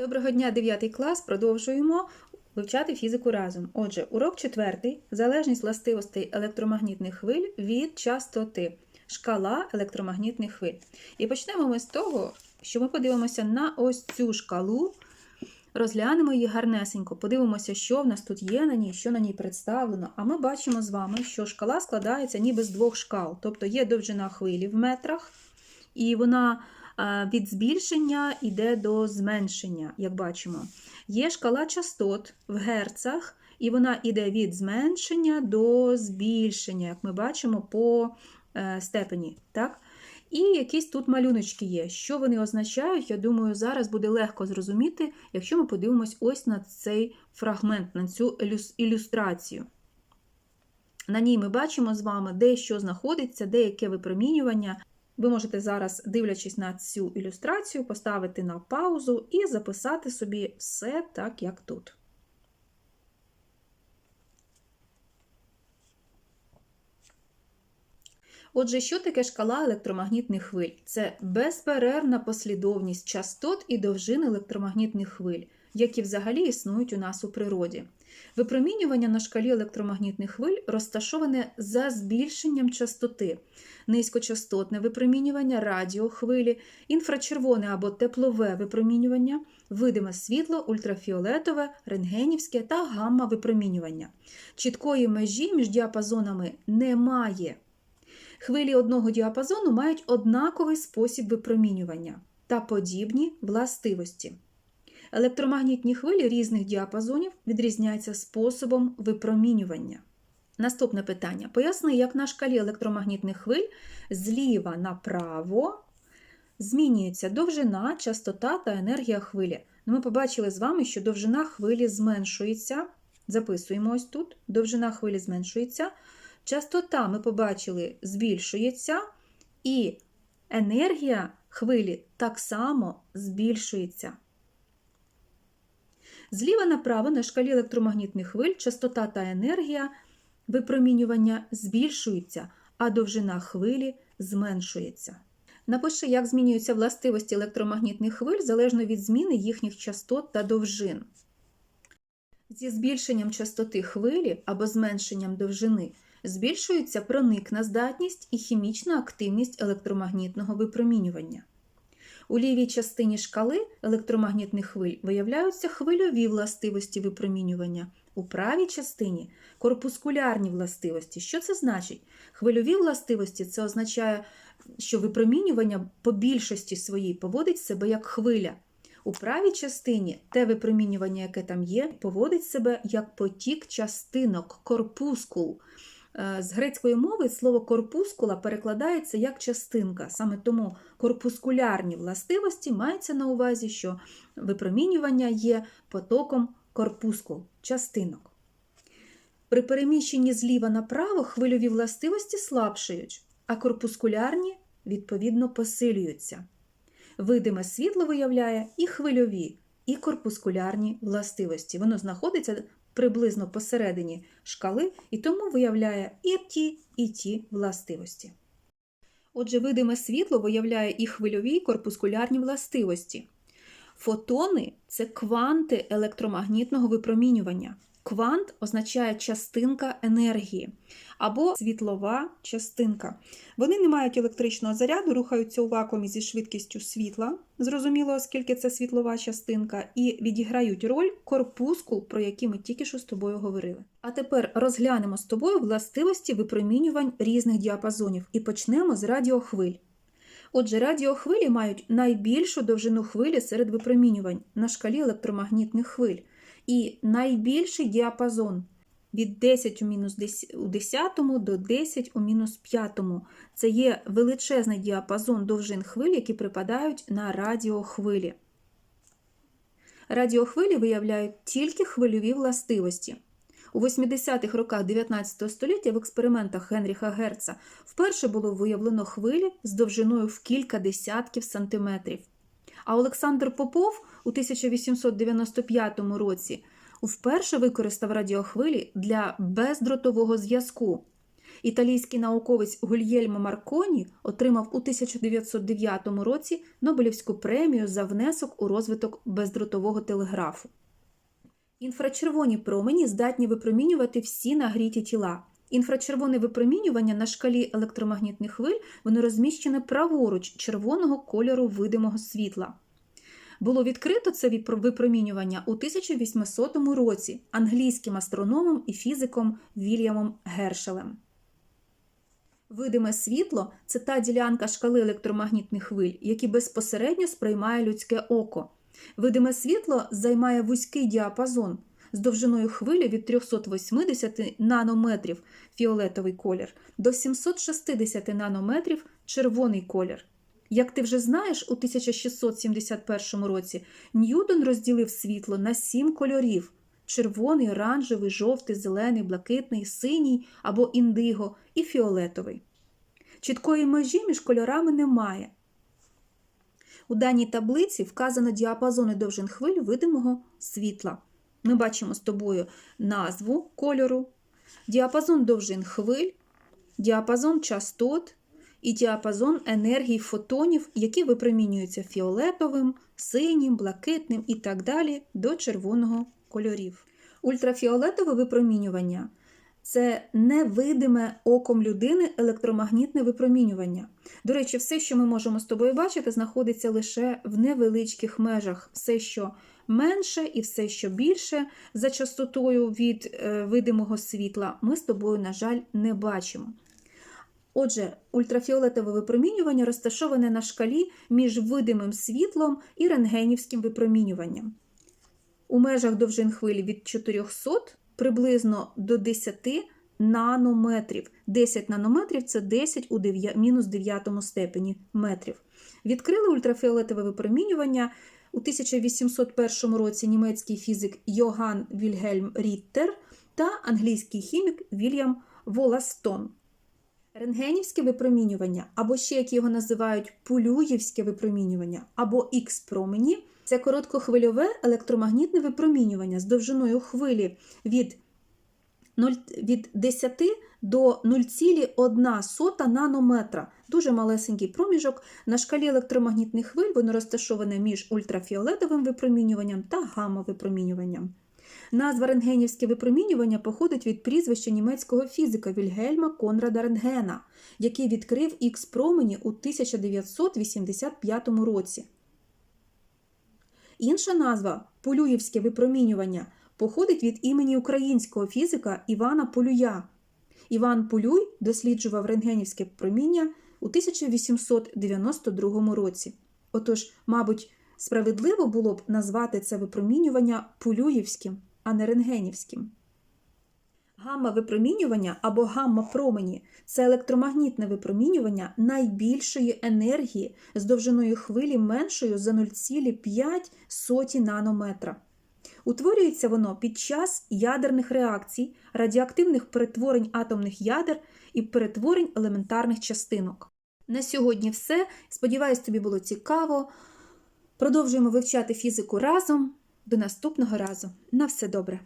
Доброго дня, 9 клас. Продовжуємо вивчати фізику разом. Отже, урок 4. Залежність властивостей електромагнітних хвиль від частоти. Шкала електромагнітних хвиль. І почнемо ми з того, що ми подивимося на ось цю шкалу, розглянемо її гарнесенько, подивимося, що в нас тут є на ній, що на ній представлено. А ми бачимо з вами, що шкала складається ніби з двох шкал. Тобто є довжина хвилі в метрах, і вона від збільшення йде до зменшення, як бачимо. Є шкала частот в герцах, і вона йде від зменшення до збільшення, як ми бачимо, по е, степені. Так? І якісь тут малюночки є. Що вони означають, я думаю, зараз буде легко зрозуміти, якщо ми подивимось ось на цей фрагмент, на цю ілюстрацію. На ній ми бачимо з вами, де що знаходиться, де яке випромінювання. Ви можете зараз, дивлячись на цю ілюстрацію, поставити на паузу і записати собі все так, як тут. Отже, що таке шкала електромагнітних хвиль? Це безперервна послідовність частот і довжин електромагнітних хвиль, які взагалі існують у нас у природі. Випромінювання на шкалі електромагнітних хвиль розташоване за збільшенням частоти, низькочастотне випромінювання радіохвилі, інфрачервоне або теплове випромінювання, видиме світло, ультрафіолетове, рентгенівське та гамма-випромінювання. Чіткої межі між діапазонами немає. Хвилі одного діапазону мають однаковий спосіб випромінювання та подібні властивості. Електромагнітні хвилі різних діапазонів відрізняються способом випромінювання. Наступне питання. Поясни, як на шкалі електромагнітних хвиль зліва направо змінюється довжина, частота та енергія хвилі. Ну, Ми побачили з вами, що довжина хвилі зменшується. Записуємо ось тут. Довжина хвилі зменшується. Частота, ми побачили, збільшується, і енергія хвилі так само збільшується. Зліва направо на шкалі електромагнітних хвиль частота та енергія випромінювання збільшуються, а довжина хвилі зменшується. Напиши, як змінюються властивості електромагнітних хвиль залежно від зміни їхніх частот та довжин. Зі збільшенням частоти хвилі або зменшенням довжини збільшується проникна здатність і хімічна активність електромагнітного випромінювання. У лівій частині шкали електромагнітних хвиль виявляються хвильові властивості випромінювання, у правій частині корпускулярні властивості. Що це значить? Хвильові властивості це означає, що випромінювання по більшості своїй поводить себе як хвиля. У правій частині те випромінювання, яке там є, поводить себе як потік частинок, корпускул. Е, З грецької мови слово корпускула перекладається як частинка. Саме тому корпускулярні властивості мається на увазі, що випромінювання є потоком корпускул, частинок. При переміщенні зліва направо хвильові властивості слабшають, а корпускулярні, відповідно, посилюються. Видиме світло виявляє і хвильові, і корпускулярні властивості. Воно знаходиться приблизно посередині шкали і тому виявляє і ті, і ті властивості. Отже, видиме світло виявляє і хвильові, і корпускулярні властивості. Фотони це кванти електромагнітного випромінювання. Квант означає частинка енергії або світлова частинка. Вони не мають електричного заряду, рухаються у вакуумі зі швидкістю світла, зрозуміло, оскільки це світлова частинка, і відіграють роль корпускул, про які ми тільки що з тобою говорили. А тепер розглянемо з тобою властивості випромінювань різних діапазонів і почнемо з радіохвиль. Отже, радіохвилі мають найбільшу довжину хвилі серед випромінювань на шкалі електромагнітних хвиль і найбільший діапазон від 10 у мінус 10 до 10 у мінус 5. Це є величезний діапазон довжин хвиль, які припадають на радіохвилі. Радіохвилі виявляють тільки хвильові властивості. У 80-х роках 19 століття в експериментах Генріха Герца вперше було виявлено хвилі з довжиною в кілька десятків сантиметрів. А Олександр Попов у 1895 році вперше використав радіохвилі для бездротового зв'язку. італійський науковець Гульєльмо Марконі отримав у 1909 році Нобелівську премію за внесок у розвиток бездротового телеграфу. Інфрачервоні промені здатні випромінювати всі нагріті тіла. Інфрачервоне випромінювання на шкалі електромагнітних хвиль воно розміщене праворуч червоного кольору видимого світла. Було відкрито це випромінювання у 1800 році англійським астрономом і фізиком Вільямом Гершелем. Видиме світло це та ділянка шкали електромагнітних хвиль, які безпосередньо сприймає людське око. Видиме світло займає вузький діапазон з довжиною хвилі від 380 нанометрів фіолетовий колір до 760 нанометрів червоний колір. Як ти вже знаєш, у 1671 році Ньютон розділив світло на сім кольорів: червоний, оранжевий, жовтий, зелений, блакитний, синій або індиго і фіолетовий. Чіткої межі між кольорами немає. У даній таблиці вказано діапазони довжин хвиль видимого світла. Ми бачимо з тобою назву кольору, діапазон довжин хвиль, діапазон частот і діапазон енергії фотонів, які випромінюються фіолетовим, синім, блакитним і так далі до червоного кольорів. Ультрафіолетове випромінювання це невидиме оком людини електромагнітне випромінювання. До речі, все, що ми можемо з тобою бачити, знаходиться лише в невеличких межах. Все, що менше і все, що більше за частотою від е, видимого світла, ми з тобою, на жаль, не бачимо. Отже, ультрафіолетове випромінювання розташоване на шкалі між видимим світлом і рентгенівським випромінюванням. У межах довжин хвилі від 400 приблизно до 10 нанометрів. 10 нанометрів це 10 у 9, мінус 9 степені метрів. Відкрили ультрафіолетове випромінювання у 1801 році німецький фізик Йоган Вільгельм Ріттер та англійський хімік Вільям Воластон. Рентгенівське випромінювання, або ще як його називають пулюєвське випромінювання, або Х-промені це короткохвильове електромагнітне випромінювання з довжиною хвилі від 0, від 10 до 0,1 нанометра. Дуже малесенький проміжок. На шкалі електромагнітних хвиль воно розташоване між ультрафіолетовим випромінюванням та гамма-випромінюванням. Назва рентгенівське випромінювання походить від прізвища німецького фізика Вільгельма Конрада Рентгена, який відкрив Х-промені у 1985 році. Інша назва полюєвське випромінювання походить від імені українського фізика Івана Полюя. Іван Полюй досліджував рентгенівське проміння у 1892 році. Отож, мабуть, справедливо було б назвати це випромінювання полюєвським, а не рентгенівським. Гамма-випромінювання або гамма-промені це електромагнітне випромінювання найбільшої енергії з довжиною хвилі меншою за 0,5 нанометра. Утворюється воно під час ядерних реакцій, радіоактивних перетворень атомних ядер і перетворень елементарних частинок. На сьогодні все. Сподіваюсь, тобі було цікаво. Продовжуємо вивчати фізику разом. До наступного разу. На все добре!